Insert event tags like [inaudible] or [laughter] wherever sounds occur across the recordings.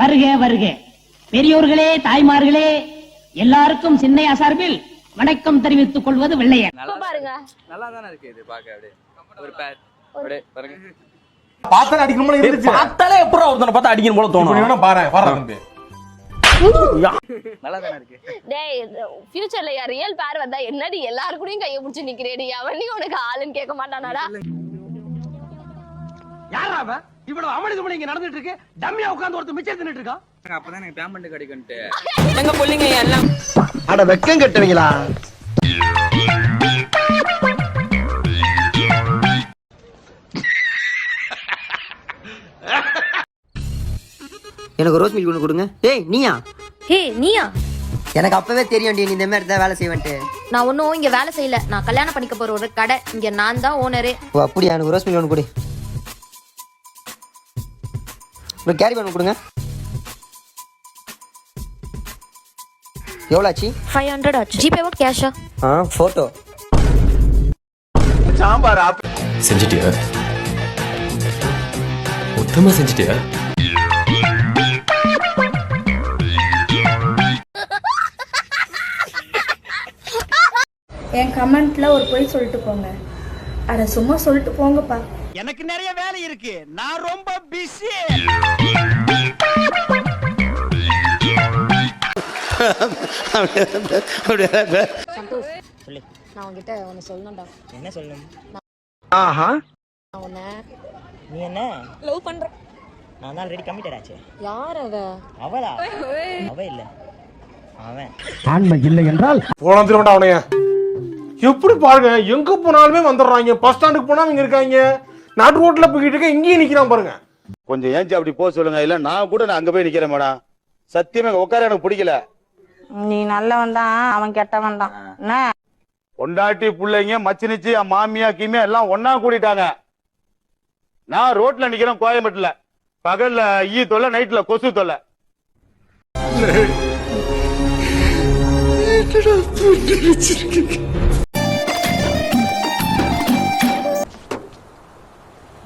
வருக வருக. பெரியோர்களே தாய்மார்களே எல்லாருக்கும் சின்னையா சார்பில் வணக்கம் தெரிவித்துக் கொள்வது வெள்ளையன். பாருங்க. நல்லா தானே இருக்கு இது பார்க்க அப்படியே. ஒரு பேர் அப்படியே பாருங்க. பார்த்தா அடிக்கணும் போல இருந்துச்சு. பார்த்தாலே எப்படி ஒருத்தனை பார்த்தா அடிக்கணும் போல தோணும்? வேணா பாரு பாரு தம்பி. நல்லா தானே இருக்கு. டேய் ஃபியூச்சர்ல யார் ரியல் பேர் வந்தா என்னடி எல்லாரு கூடயும் கைய பிடிச்சு நிக்கிறேடி? அவன் நீ உனக்கு ஆளுன்னு கேட்க மாட்டானாடா? அவன் இவ்வளவு அமளிதுமணி இங்க நடந்துட்டு இருக்கு. டம்மியா உட்கார்ந்து ஒருத்தர் மிச்சம் தின்னுட்டு இருக்கான். அப்பதான் எனக்கு பேமெண்ட் கிடைக்கும்ட்டு. அட வெக்கம் கட்டுவீங்களா? எனக்கு ரோஸ் மில்க் ஒன்று கொடுங்க. ஏய் நீயா? ஹே நீயா? எனக்கு அப்பவே தெரியும் நீ இந்த மாதிரி தான் வேலை செய்வேன்ட்டு. நான் ஒன்றும் இங்க வேலை செய்யல. நான் கல்யாணம் பண்ணிக்க போற ஒரு கடை. இங்க நான் தான் ஓனரு ஓ அப்படியா? எனக்கு ரோஸ் மில்க் ஒன்று கொடு. ஒரு கேரி பண்ண கொடுங்க. எவ்வளோ ஆச்சு? ஃபைவ் ஹண்ட்ரட் ஆச்சு. ஜிபேவா கேஷா ஆ? ஃபோட்டோ செஞ்சிட்டியா? மொத்தமா செஞ்சிட்டியா? என் கமெண்ட்ல ஒரு பொய் சொல்லிட்டு போங்க. அட சும்மா சொல்லிட்டு போங்கப்பா. எனக்கு நிறைய வேலை இருக்கு. நான் ரொம்ப பிஸி நான் உங்ககிட்ட ஒன்று சொல்லணும்டா. என்ன சொல்லணும்? ஆஹா. நான் உன்னை நீ என்ன? லவ் பண்றேன் நான் தான் ஆல்ரெடி கம்மிட்டட் ஆச்சு. யார் அவ? அவளா? அவ இல்ல. அவன். ஆண்மை இல்லை என்றால் போலாம் திருவண்டா அவனைய எப்படி பாருங்க எங்க போனாலுமே வந்துடுறாங்க. பஸ் ஸ்டாண்டுக்கு போனா இங்க இருக்காங்க. நாட்டு ரோட்ல போய்கிட்டு இருக்க இங்கேயும் நிக்கிறான் பாருங்க. கொஞ்சம் ஏஞ்சி அப்படி போக சொல்லுங்க. இல்ல நான் கூட நான் அங்க போய் நிக்கிறேன் மேடம் சத்தியமா உட்கார எனக்கு பிடிக்கல. நீ நல்லவன் தான் அவன் கெட்டவன் தான். என்ன? பொண்டாட்டி பிள்ளைங்க மச்சினிச்சு மாமியா கீமியா எல்லாம் ஒண்ணா கூடிட்டாங்க. நான் ரோட்ல நிக்கிறேன் கோயம்பேட்டுல. பகல்ல ஈ தொல்லை நைட்ல கொசு தொல்லை.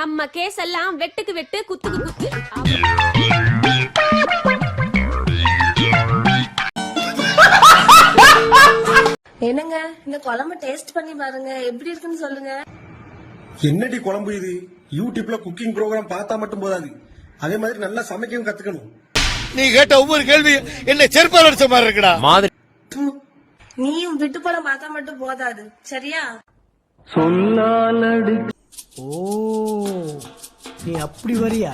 நம்ம கேஸ் எல்லாம் வெட்டுக்கு வெட்டு குத்துக்கு குத்து. என்னங்க இந்த குழம்பு டேஸ்ட் பண்ணி பாருங்க. எப்படி இருக்குன்னு சொல்லுங்க. என்னடி குழம்பு இது? யூடியூப்ல குக்கிங் ப்ரோக்ராம் பார்த்தா மட்டும் போதாது. அதே மாதிரி நல்லா சமைக்கவும் கத்துக்கணும். நீ கேட்ட ஒவ்வொரு கேள்வி என்ன செருப்பால் அடிச்ச மாதிரி இருக்குடா. மாதிரி. நீயும் விட்டு படம் பார்த்தா மட்டும் போதாது. சரியா? ஓ. நீ அப்படி வரியா?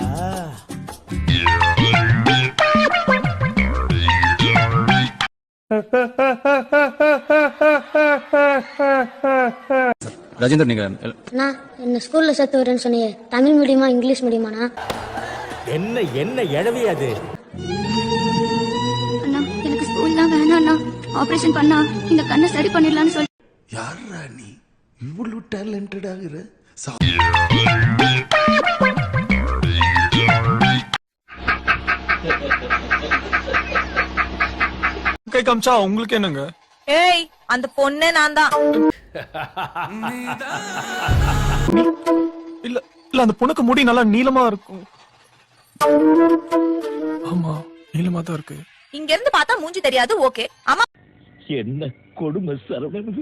ராஜேந்தர் நீங்க அண்ணா என்ன ஸ்கூல்ல சேர்த்து வரேன்னு சொன்னியே. தமிழ் மீடியமா இங்கிலீஷ் மீடியமாண்ணா என்ன என்ன எழவி அது? அண்ணா எனக்கு ஸ்கூல் தான் வேணாம்ண்ணா ஆபரேஷன் பண்ணா இந்த கண்ணை சரி பண்ணிடலாம்னு சொல்லி யாரா நீ? இவ்வளவு டேலண்டட் ஆகுற? கை காமிச்சா உங்களுக்கு என்னங்க? ஏய் அந்த பொண்ணே நான் தான் [laughs] இல்ல இல்ல அந்த பொண்ணுக்கு முடி நல்லா நீளமா இருக்கும். ஆமா நீளமா தான் இருக்கு. இங்க இருந்து பார்த்தா மூஞ்சி தெரியாது ஓகே. ஆமா என்ன கொடுமை சரவணன்?